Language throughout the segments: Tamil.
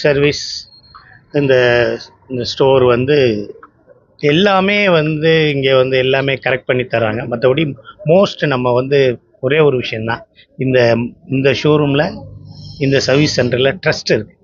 சர்வீஸ் இந்த இந்த ஸ்டோர் வந்து எல்லாமே வந்து இங்கே வந்து எல்லாமே கரெக்ட் பண்ணி தராங்க மற்றபடி மோஸ்ட் நம்ம வந்து ஒரே ஒரு விஷயந்தான் இந்த இந்த ஷோரூமில் இந்த சர்வீஸ் சென்டரில் ட்ரஸ்ட் இருக்குது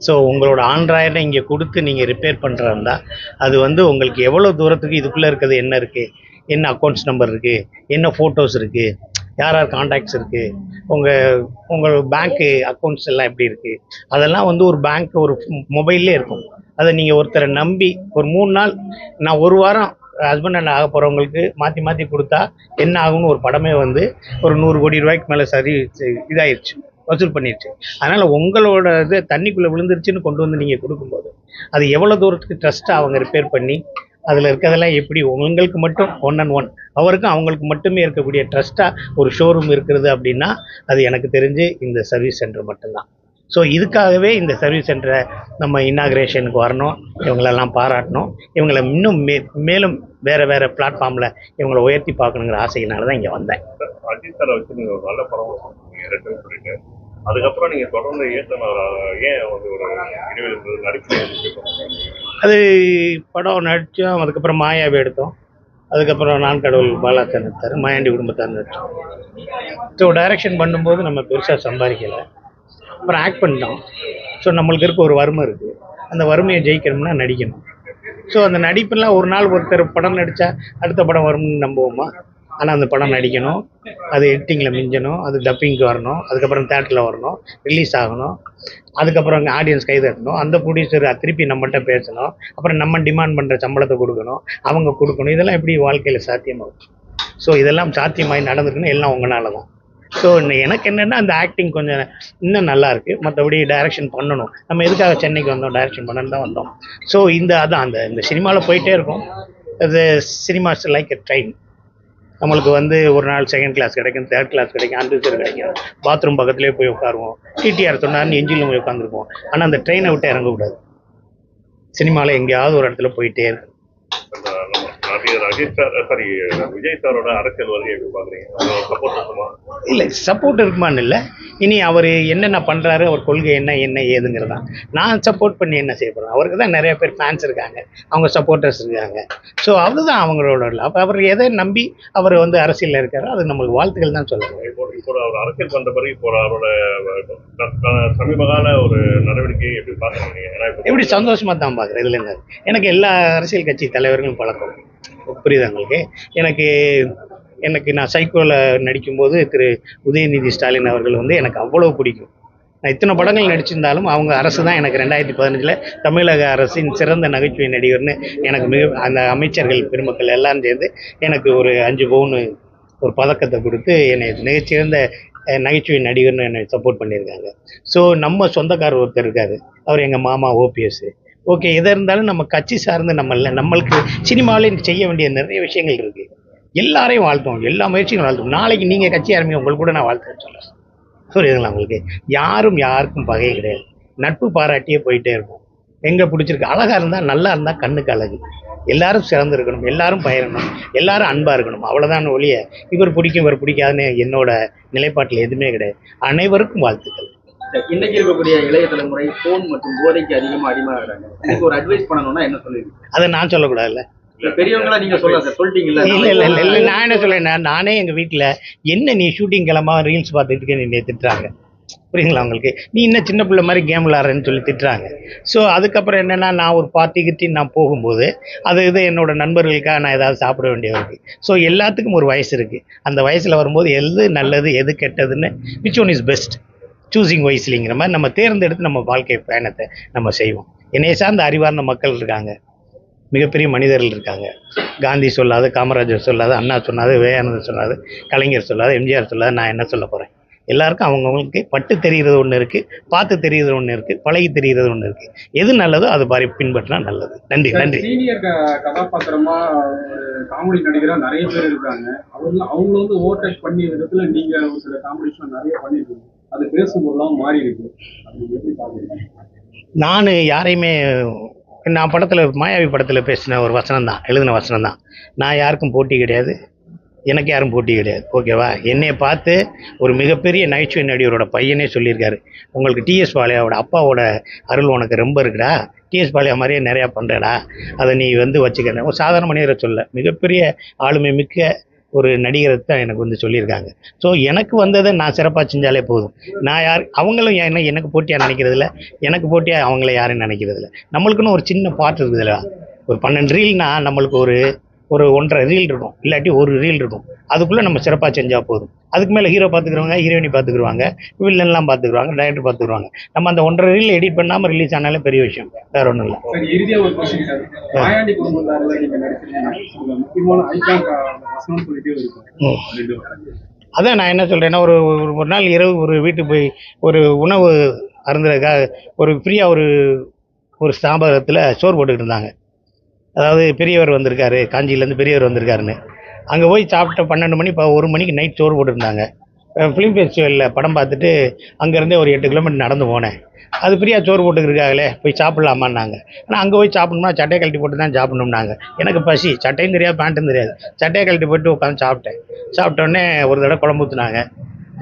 ஸோ உங்களோட ஆண்ட்ராய்டை இங்கே கொடுத்து நீங்கள் ரிப்பேர் பண்ணுறாருந்தா அது வந்து உங்களுக்கு எவ்வளோ தூரத்துக்கு இதுக்குள்ளே இருக்கிறது என்ன இருக்குது என்ன அக்கௌண்ட்ஸ் நம்பர் இருக்குது என்ன ஃபோட்டோஸ் இருக்குது யார் யார் காண்டாக்ட்ஸ் இருக்குது உங்கள் உங்கள் பேங்க்கு அக்கௌண்ட்ஸ் எல்லாம் எப்படி இருக்குது அதெல்லாம் வந்து ஒரு பேங்க் ஒரு மொபைல்லே இருக்கும். அதை நீங்கள் ஒருத்தரை நம்பி ஒரு மூணு நாள் நான் ஒரு வாரம் ஹஸ்பண்ட் அண்ட் ஆக போகிறவங்களுக்கு மாற்றி மாற்றி கொடுத்தா என்ன ஆகும்னு ஒரு படமே வந்து ஒரு நூறு கோடி ரூபாய்க்கு மேலே சரி இதாயிருச்சு வசூல் பண்ணிடுச்சு அதனால் உங்களோட இது தண்ணிக்குள்ளே விழுந்துருச்சுன்னு கொண்டு வந்து நீங்கள் கொடுக்கும்போது அது எவ்வளோ தூரத்துக்கு ட்ரஸ்ட்டாக அவங்க ரிப்பேர் பண்ணி அதில் இருக்கிறதெல்லாம் எப்படி? உங்களுக்கு மட்டும் ஒன் அண்ட் ஒன் அவருக்கும் அவங்களுக்கு மட்டுமே இருக்கக்கூடிய ட்ரஸ்ட்டாக ஒரு ஷோரூம் இருக்கிறது அப்படின்னா அது எனக்கு தெரிஞ்சு இந்த சர்வீஸ் சென்டர் மட்டும்தான். ஸோ இதுக்காகவே இந்த சர்வீஸ் சென்டரை நம்ம இன்னாகிரேஷனுக்கு வரணும். இவங்களெல்லாம் பாராட்டணும். இவங்களை இன்னும் மே மேலும் வேறு வேறு பிளாட்ஃபார்மில் இவங்களை உயர்த்தி பார்க்கணுங்கிற ஆசையினால தான் இங்கே வந்தேன். அதுக்கப்புறம் நீங்க தொடர்ந்து இயக்குனர் ஏன் வந்து ஒரு இடைவெளி நடிப்பு அது படம் நடித்தோம் அதுக்கப்புறம் மாயாவை எடுத்தோம். அதுக்கப்புறம் நான் கடவுள் பாலாசன் எடுத்தார் மாயாண்டி குடும்பத்தார் நடித்தோம். ஸோ டைரக்ஷன் பண்ணும்போது நம்ம பெருசாக சம்பாதிக்கலை. அப்புறம் ஆக்ட் பண்ணிட்டோம். ஸோ நம்மளுக்கு இருக்க ஒரு வறுமை இருக்குது அந்த வறுமையை ஜெயிக்கணும்னா நடிக்கணும். ஸோ அந்த நடிப்பெல்லாம் ஒரு நாள் ஒருத்தர் படம் நடித்தா அடுத்த படம் வரும்னு நம்புவோமா? ஆனால் அந்த படம் நடிக்கணும். அது எடிட்டிங்கில் மிஞ்சணும். அது டப்பிங்க்கு வரணும். அதுக்கப்புறம் தேட்டரில் வரணும். ரிலீஸ் ஆகணும். அதுக்கப்புறம் அங்கே ஆடியன்ஸ் கை தட்டணும். அந்த ப்ரொடியூசர் திருப்பி நம்மகிட்ட பேசணும். அப்புறம் நம்ம டிமாண்ட் பண்ணுற சம்பளத்தை கொடுக்கணும். அவங்க கொடுக்கணும். இதெல்லாம் எப்படி வாழ்க்கையில் சாத்தியமாகும்? ஸோ இதெல்லாம் சாத்தியமாகி நடந்துருக்குன்னு எல்லாம் உங்களால தான் ஸோ எனக்கு என்னென்னா அந்த ஆக்டிங் கொஞ்சம் இன்னும் நல்லாயிருக்கு மற்றபடி டைரக்ஷன் பண்ணணும். நம்ம எதுக்காக சென்னைக்கு வந்தோம்? டைரக்ஷன் பண்ணணும் தான் வந்தோம். ஸோ இந்த அதான். அந்த இந்த சினிமாவில் போயிட்டே இருக்கும். அது சினிமாஸ் லைக் எ ட்ரெயின் நம்மளுக்கு வந்து ஒரு நாள் செகண்ட் கிளாஸ் கிடைக்கும் தேர்ட் கிளாஸ் கிடைக்கும் அன்ரிசர்வ் கிடைக்கும். பாத்ரூம் பக்கத்துலேயே போய் உட்காருவோம். டிடிஆர் சொன்னார்னு எஞ்சினில் போய் உட்காந்துருப்போம் ஆனால் அந்த ட்ரெயினை விட்டு இறங்கக்கூடாது. சினிமாவில் எங்கேயாவது ஒரு இடத்துல போயிட்டே இருக்கும் அஜித் சார் சாரி விஜய் சாரோட அரசியல் வருகை எப்படி பாக்குறீங்க சப்போர்ட் இருக்குமா? இல்லை சப்போர்ட் இருக்குமான்னு இல்லை. இனி அவர் என்னென்ன பண்ணுறாரு அவர் கொள்கை என்ன என்ன ஏதுங்கிறதான் நான் சப்போர்ட் பண்ணி என்ன செய்ய போகிறேன் அவருக்கு தான் நிறைய பேர் ஃபேன்ஸ் இருக்காங்க. அவங்க சப்போர்ட்டர்ஸ் இருக்காங்க. ஸோ அதுதான் அவங்களோட அப்போ அவர் எதை நம்பி அவர் வந்து அரசியலில் இருக்காரோ அது நம்மளுக்கு வாழ்த்துக்கள் தான் சொல்லணும். இப்போ இப்போ அவர் அரசியல் பண்ற பிறகு இப்போ அவரோட சமீபகால ஒரு நடவடிக்கை எப்படி இப்போ எப்படி சந்தோஷமாக தான் பார்க்குறேன் இதில் என்ன எனக்கு எல்லா அரசியல் கட்சி தலைவர்களும் பழக்கம். புரியுதா உங்களுக்கு? எனக்கு எனக்கு நான் சைக்கோவில் நடிக்கும்போது திரு உதயநிதி ஸ்டாலின் அவர்கள் வந்து எனக்கு அவ்வளோ பிடிக்கும். நான் இத்தனை படங்கள் நடிச்சிருந்தாலும் அவங்க அரசு தான் எனக்கு ரெண்டாயிரத்தி பதினஞ்சில் தமிழக அரசின் சிறந்த நகைச்சுவை நடிகர்னு எனக்கு மிக அந்த அமைச்சர்கள் பெருமக்கள் எல்லாம் சேர்ந்து எனக்கு ஒரு அஞ்சு பவுன் ஒரு பதக்கத்தை கொடுத்து என்னை மிகச்சிறந்த நகைச்சுவை நடிகர்னு என்னை சப்போர்ட் பண்ணியிருக்காங்க. ஸோ நம்ம சொந்தக்காரர் ஒருத்தர் இருக்காரு. அவர் எங்கள் மாமா ஓபிஎஸ்ஸு ஓகே எதாக இருந்தாலும் நம்ம கட்சி சார்ந்து நம்ம இல்லை நம்மளுக்கு சினிமாவிலே செய்ய வேண்டிய நிறைய விஷயங்கள் இருக்குது எல்லாரையும் வாழ்த்தோம் எல்லா முயற்சியும் வாழ்த்தோம் நாளைக்கு நீங்கள் கட்சி ஆரம்பிங்க உங்களுக்கு கூட நான் வாழ்த்துன்னு சொல்லுறேன் புரியுதுங்களா உங்களுக்கு? யாரும் யாருக்கும் பகை கிடையாது. நட்பு பாராட்டியே போயிட்டே இருக்கும். எங்கே பிடிச்சிருக்கு? அழகாக இருந்தால் நல்லா இருந்தால் கண்ணுக்கு அழகு. எல்லாரும் சிறந்து இருக்கணும். எல்லாரும் பயிரணும் எல்லாரும் அன்பாக இருக்கணும். அவ்வளோதான் ஒழிய இவர் பிடிக்கும் இவர் பிடிக்காதுன்னு என்னோட நிலைப்பாட்டில் எதுவுமே கிடையாது. அனைவருக்கும் வாழ்த்துக்கள். இன்னைக்கு இருக்கக்கூடிய இளைய தலைமுறை போன் மற்றும் போதைக்கு அதிகமா அடிமையாகிறாங்க. இதுக்கு ஒரு அட்வைஸ் பண்ணணும்னா என்ன சொல்லுவீங்க? அதை நான் சொல்லக்கூடாதுல்ல. பெரியவங்களா நீங்க சொல்லிட்டீங்கல்ல இல்லை இல்லை இல்லை இல்லை நான் என்ன சொல்லேன் நானே எங்கள் வீட்டில் என்ன நீ ஷூட்டிங் கிளம்பா ரீல்ஸ் பார்த்துட்டு இருக்க நீ திட்டுறாங்க. புரியுங்களா உங்களுக்கு? நீ இன்னும் சின்ன பிள்ளை மாதிரி கேம் விளாட்றேன்னு சொல்லி திட்டுறாங்க. ஸோ அதுக்கப்புறம் என்னென்னா நான் ஒரு பார்ட்டி கிட்டி நான் போகும்போது அது இது என்னோட நண்பர்களுக்காக நான் ஏதாவது சாப்பிட வேண்டியது இருக்குது ஸோ எல்லாத்துக்கும் ஒரு வயசு இருக்குது அந்த வயசில் வரும்போது எது நல்லது எது கெட்டதுன்னு which one is best choosing வயசுலிங்கிற மாதிரி நம்ம தேர்ந்தெடுத்து நம்ம வாழ்க்கை பயணத்தை நம்ம செய்வோம். என்னைய சார்ந்த அறிவார்ந்த மக்கள் இருக்காங்க. மிகப்பெரிய மனிதர்கள் இருக்காங்க. காந்தி சொல்லாது காமராஜர் சொல்லாது அண்ணா சொன்னாது விவேகானந்தர் சொன்னாது கலைஞர் சொல்லாது எம்ஜிஆர் சொல்லாது நான் என்ன சொல்ல போகிறேன் எல்லாருக்கும் அவங்கவுங்களுக்கு பட்டு தெரிகிறது ஒன்று இருக்குது பார்த்து தெரிகிறது ஒன்று இருக்குது பழகி தெரிகிறது ஒன்று இருக்குது எது நல்லதோ அது பாரி பின்பற்றினா நல்லது. நன்றி நன்றி. சீனியர் கதாபாத்திரமா காமெடி நடிகரா நிறைய பேர் இருக்காங்க. அவங்க வந்து ஓவர்டேக் பண்ணி விதத்துல நீங்க ஒரு சில காமெடிஷன் நிறைய பண்ணிருக்கீங்க. அது பேசும்போதெல்லாம் மாறி இருக்கு அது எப்படி நான் யாரையுமே நான் படத்தில் மாயாவி படத்தில் பேசின ஒரு வசனம் தான் எழுதின வசனம் தான் நான் யாருக்கும் போட்டி கிடையாது. எனக்கு யாரும் போட்டி கிடையாது. ஓகேவா? என்னை பார்த்து ஒரு மிகப்பெரிய நகைச்சுவை நடிகரோட பையனே சொல்லியிருக்காரு. உங்களுக்கு டிஎஸ் பாளையாவோட அப்பாவோட அருள் உனக்கு ரொம்ப இருக்குடா. டிஎஸ் பாளையா மாதிரியே நிறையா பண்ணுறடா அதை நீ வந்து வச்சுக்கிறேன் ஒரு சாதாரண மனிதரை சொல்ல மிகப்பெரிய ஆளுமை மிக்க ஒரு நடிகரை தான் எனக்கு வந்து சொல்லியிருக்காங்க. ஸோ எனக்கு வந்ததை நான் சிறப்பாக செஞ்சாலே போதும். நான் யார் அவங்களும் என்ன எனக்கு போட்டியாக நினைக்கிறதில்ல. எனக்கு போட்டியாக அவங்கள யாரும் நினைக்கிறதில்ல. நம்மளுக்குன்னு ஒரு சின்ன பாட்டு இருக்குதுல்ல ஒரு பன்னெண்டு ரீல்னா நம்மளுக்கு ஒரு ஒரு ஒன்றரை ரீல் இருக்கும். இல்லாட்டி ஒரு ரீல் இருக்கும். அதுக்குள்ளே நம்ம சிறப்பாக செஞ்சால் போதும். அதுக்கு மேலே ஹீரோ பார்த்துக்குறவங்க ஹீரோயினி பார்த்துக்குருவாங்க வில்லன்லாம் பார்த்துக்குருவாங்க டைரக்டர் பார்த்துக்குருவாங்க நம்ம அந்த ஒன்றரை ரீல் எடிட் பண்ணாமல் ரிலீஸ் ஆனாலே பெரிய விஷயம். வேற ஒன்றும் இல்லை. அதான் நான் என்ன சொல்கிறேன்னா ஒரு ஒரு- ஒரு நாள் இரவு ஒரு வீட்டுக்கு போய் ஒரு உணவு அருந்துறதுக்காக ஒரு ஃப்ரீயாக ஒரு ஒரு ஸ்தாபகத்தில் சோறு போட்டுக்கிட்டு இருந்தாங்க. அதாவது பெரியவர் வந்திருக்காரு காஞ்சியிலேருந்து பெரியவர் வந்திருக்காருன்னு. அங்கே போய் சாப்பிட்ட பன்னெண்டு மணி இப்போ ஒரு மணிக்கு நைட் சோறு போட்டுருந்தாங்க. ஃபிலிம் ஃபெஸ்டிவலில் படம் பார்த்துட்டு அங்கேருந்தே ஒரு எட்டு கிலோமீட்டர் நடந்து போனேன். அது ஃப்ரீயாக சோறு போட்டுக்கிருக்காங்களே போய் சாப்பிட்லாமான்னாங்க. ஆனால் அங்கே போய் சாப்பிடணும்னா சட்டையை கழட்டி போட்டு தான் சாப்பிடணும்னாங்க. எனக்கு பசி சட்டையும் தெரியாது பேண்ட்டும் தெரியாது. சட்டையை கழட்டி போட்டு உட்காந்து சாப்பிட்டேன். சாப்பிட்டோன்னே ஒரு தடவை குழம்பு ஊற்றுனாங்க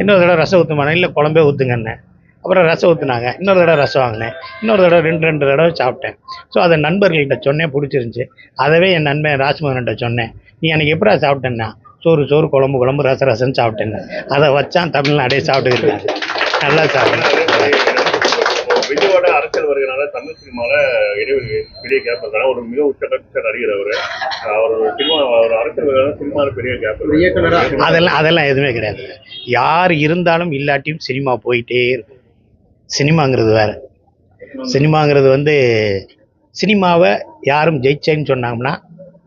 இன்னொரு தடவை ரசம் ஊற்றுமானேன் இல்லை குழம்பே ஊற்றுங்கன்னேன் அப்புறம் ரசம் ஊற்றுனாங்க இன்னொரு தடவை ரசம் வாங்கினேன். இன்னொரு தடவை ரெண்டு ரெண்டு தடவை சாப்பிட்டேன். ஸோ அதை நண்பர்கள்கிட்ட சொன்னேன் பிடிச்சிருந்துச்சி. அதவே என் நண்பன் ராஜ்மோகன்கிட்ட சொன்னேன். நீ அன்றைக்கி எப்படா சாப்பிட்டேன்னா? சோறு சோறு குழம்பு குழம்பு ரசம் ரசம் சாப்பிட்டேன்னு அதை வச்சான் தமிழ்நாடே சாப்பிட்டுக்கிட்டாங்க நல்லா சாப்பிட்டேன். விஜயோட அரசியல் வருகிறனால தமிழ் சினிமால இடைவெளி பெரிய கேப் இருந்தாலும் ஒரு மிக உச்சகட்ட நடிகர் அவரு. அவர் சினிமா அவர் அரசியல் வருகிறனால சினிமாவில் பெரிய கேப் அதெல்லாம் அதெல்லாம் எதுவுமே கிடையாது. யார் இருந்தாலும் இல்லாட்டியும் சினிமா போயிட்டே இருக்கும். சினிமாங்கிறது வேறு. சினிமாங்கிறது வந்து சினிமாவை யாரும் ஜெயிச்சேன்னு சொன்னாங்கன்னா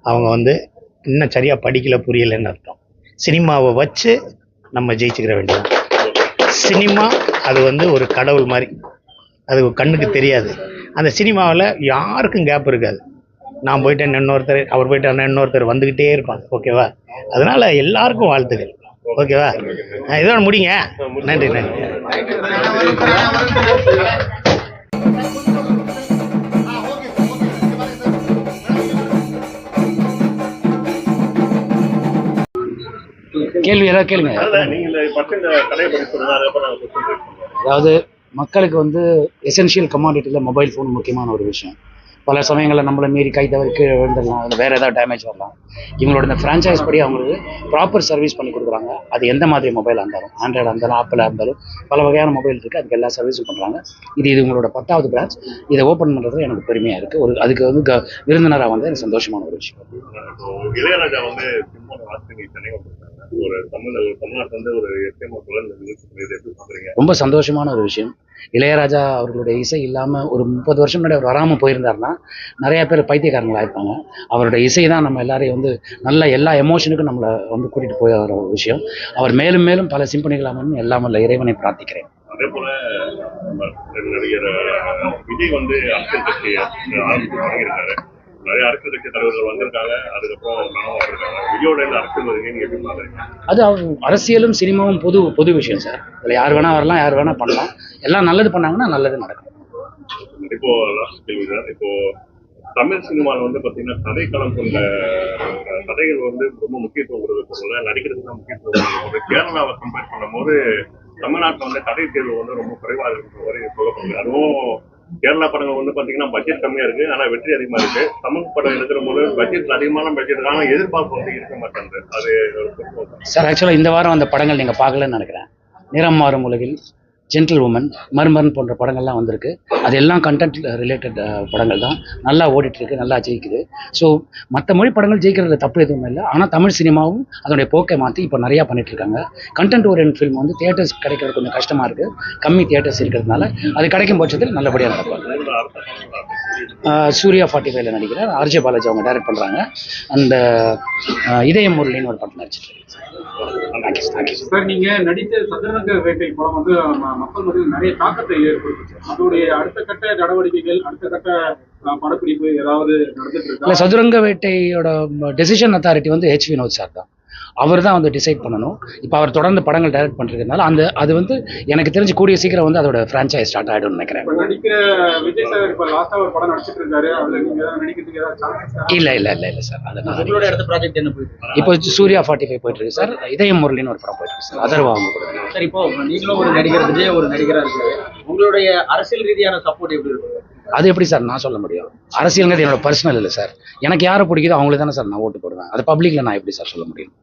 அவங்க வந்து இன்னும் சரியாக படிக்கல புரியலைன்னு அர்த்தம். சினிமாவை வச்சு நம்ம ஜெயிச்சுக்கிற வேண்டியது சினிமா அது வந்து ஒரு கடவுள் மாதிரி. அது கண்ணுக்கு தெரியாது. அந்த சினிமாவில் யாருக்கும் கேப் இருக்காது. நான் போயிட்டேன் இன்னொருத்தர் அவர் போயிட்டேன் இன்னொருத்தர் வந்துக்கிட்டே இருப்பாங்க. ஓகேவா அதனால் எல்லாருக்கும் வாழ்த்துக்கள். ஓகேவா? இதோட முடிங்க. நன்றி நன்றி. கேள்வி ஏதாவது கேளுங்க. அதாவது மக்களுக்கு வந்து எசென்ஷியல் கமாடிட்டியில் மொபைல் ஃபோன் முக்கியமான ஒரு விஷயம். பல சமயங்களில் நம்மளை மீறி கை தவறி கீழே விழுந்துடலாம். அதில் வேறு ஏதாவது டேமேஜ் வரலாம். இவங்களோட இந்த ஃப்ரான்ச்சைஸ் படி அவங்களுக்கு ப்ராப்பர் சர்வீஸ் பண்ணி கொடுக்குறாங்க. அது எந்த மாதிரி மொபைலாக இருந்தாலும் ஆண்ட்ராய்டாக இருந்தாலும் ஆப்பிளாக இருந்தாலும் பல வகையான மொபைல் இருக்குது அதுக்கு எல்லா சர்வீஸும் பண்ணுறாங்க இது இது உங்களோட பத்தாவது பிரான்ச் இதை ஓப்பன் பண்ணுறது எனக்கு பெருமையாக இருக்குது ஒரு அதுக்கு வந்து க விருந்தினராக வந்து எனக்கு சந்தோஷமான ஒரு விஷயம். இளையராஜா வந்து சினிமா ஆசிரியர் சென்னை வந்திருக்காங்க ஒரு தமிழ் ஒரு தமிழ்நாட்டில் வந்து ஒரு எஸ்எம் இந்த நிகழ்ச்சி பண்ணியது எப்படி பாக்குறீங்க ரொம்ப சந்தோஷமான ஒரு விஷயம். இளையராஜா அவர்களுடைய இசை இல்லாமல் ஒரு முப்பது வருஷம் முன்னாடி அவர் வராமல் போயிருந்தாருன்னா நிறைய பேர் பைத்தியக்காரங்களா இருப்பாங்க. அவருடைய இசை தான் நம்ம எல்லாரையும் வந்து நல்ல எல்லா எமோஷனுக்கும் நம்மளை வந்து கூட்டிகிட்டு போய் வர ஒரு விஷயம். அவர் மேலும் மேலும் பல சிம்பனிகள் அமையும் எல்லாம் வல்ல இறைவனை பிரார்த்திக்கிறேன். அதே போல நடிகர் விஜய் வந்து அரசியல் கட்சி ஆரம்பித்து தொடங்கியிருக்காரு. நிறைய அரசியல் கட்சி தலைவர்கள் வந்திருக்காங்க. அதுக்கப்புறம் விஜயோட அரசியல் வருகை நீங்க எப்படி பாக்குறீங்க அது அரசியலும் சினிமாவும் பொது பொது விஷயம் சார். இதில் யார் வேணால் வரலாம் யார் வேணால் பண்ணலாம். எல்லாம் நல்லது பண்ணாங்கன்னா நல்லது நடக்கும். இப்போ லாஸ்ட் கேள்வி இப்போ தமிழ் சினிமாவில் வந்து பார்த்தீங்கன்னா கதைக்களம் கொண்ட கதைகள் வந்து ரொம்ப முக்கியத்துவம் கொடுக்கறதுல நடிக்கிறதுக்கு தான் முக்கியத்துவம் கொடுக்கறது கேரளாவை கம்பேர் பண்ணும்போது தமிழ்நாட்டில் வந்து கதை தேர்வு வந்து ரொம்ப குறைவாக இருக்கிற மாதிரி சொல்லப்படுது. அதுவும் கேரளா படங்கள் வந்து பார்த்தீங்கன்னா பட்ஜெட் கம்மியாக இருக்கு ஆனால் வெற்றி அதிகமாக இருக்கு. தமிழ் படம் எடுக்கிற போது பட்ஜெட் அதிகமான பட்ஜெட் ஆனால் எதிர்பார்ப்பு வந்து இருக்க மாட்டேங்குது. அது சார் ஆக்சுவலாக இந்த வாரம் அந்த படங்கள் நீங்கள் பார்க்கலன்னு நினைக்கிறேன். நிறம் மாறும் உலகில். ஜென்டில் உமன் மர்மர்ன் போன்ற படங்கள்லாம் வந்திருக்கு. அது எல்லாம் கண்டென்ட் ரிலேட்டட் படங்கள் தான் நல்லா ஓடிட்டுருக்கு நல்லா ஜெயிக்குது. ஸோ மற்ற மொழி படங்கள் ஜெயிக்கிறதுல தப்பு எதுவும் இல்லை. ஆனால் தமிழ் சினிமாவும் அதனுடைய போக்கை மாற்றி இப்போ நிறையா பண்ணிட்டு இருக்காங்க கண்டென்ட் ஓரியன்ட் ஃபில்ம் வந்து தியேட்டர்ஸ் கிடைக்கிறது கொஞ்சம் கஷ்டமாக இருக்குது கம்மி தியேட்டர்ஸ் இருக்கிறதுனால அது கிடைக்கும் பட்சத்தில் நல்லபடியாக நடக்கும் சூர்யா ஃபார்ட்டி ஃபைவ்ல நடிக்கிறார். ஆர்ஜே பாலாஜி அவங்க டைரக்ட் பண்ணுறாங்க அந்த ஆஹ் இதயம் முரளின்னு ஒரு படம் நடிச்சிட்டு சார் நீங்க நடித்த சதுரங்க வேட்டை படம் வந்து மக்கள் மத்தியில் நிறைய தாக்கத்தை ஏற்படுத்துச்சு. அதோடைய அடுத்த கட்ட நடவடிக்கைகள் அடுத்த கட்ட படப்பிடிப்பு ஏதாவது நடந்துட்டு இருக்கா? சதுரங்க வேட்டையோட டெசிஷன் அத்தாரிட்டி வந்து ஹெச் வினோத் சார் தான். அவர் தான் வந்து டிசைட் பண்ணணும். இப்போ அவர் தொடர்ந்து படங்கள் டைரக்ட் பண்ணிருக்கனால அந்த அது வந்து எனக்கு தெரிஞ்சு கூடிய சீக்கிரம் வந்து அதோட ஃப்ரான்ச்சைஸ் ஸ்டார்ட் ஆகிடும்னு நினைக்கிறேன். இல்லை இல்லை இல்லை இல்லை சார். அதை நான் உங்களோட அடுத்த ப்ராஜெக்ட் என்ன போயிட்டு இருக்கு? இப்போ சூர்யா ஃபார்ட்டி ஃபைவ் போயிட்டு இருக்கு சார். இதயம் முரளின்னு ஒரு படம் போயிட்டு இருக்கு சார். அதர்வா அவங்க கூட. சார் இப்போ நீங்களும் ஒரு நடிகர் விஜய் ஒரு நடிகரா இருக்காரு. உங்களுடைய அரசியல் ரீதியான சப்போர்ட் எப்படி இருக்கும் அது எப்படி சார் நான் சொல்ல முடியும்? அரசியல்ங்கிறது என்னோட பர்சனல் இல்லை சார். எனக்கு யாரை பிடிக்குதோ அவங்களுக்கு தானே சார் நான் ஓட்டு போடுவேன். அது பப்ளிக்ல நான் எப்படி சார் சொல்ல முடியும்.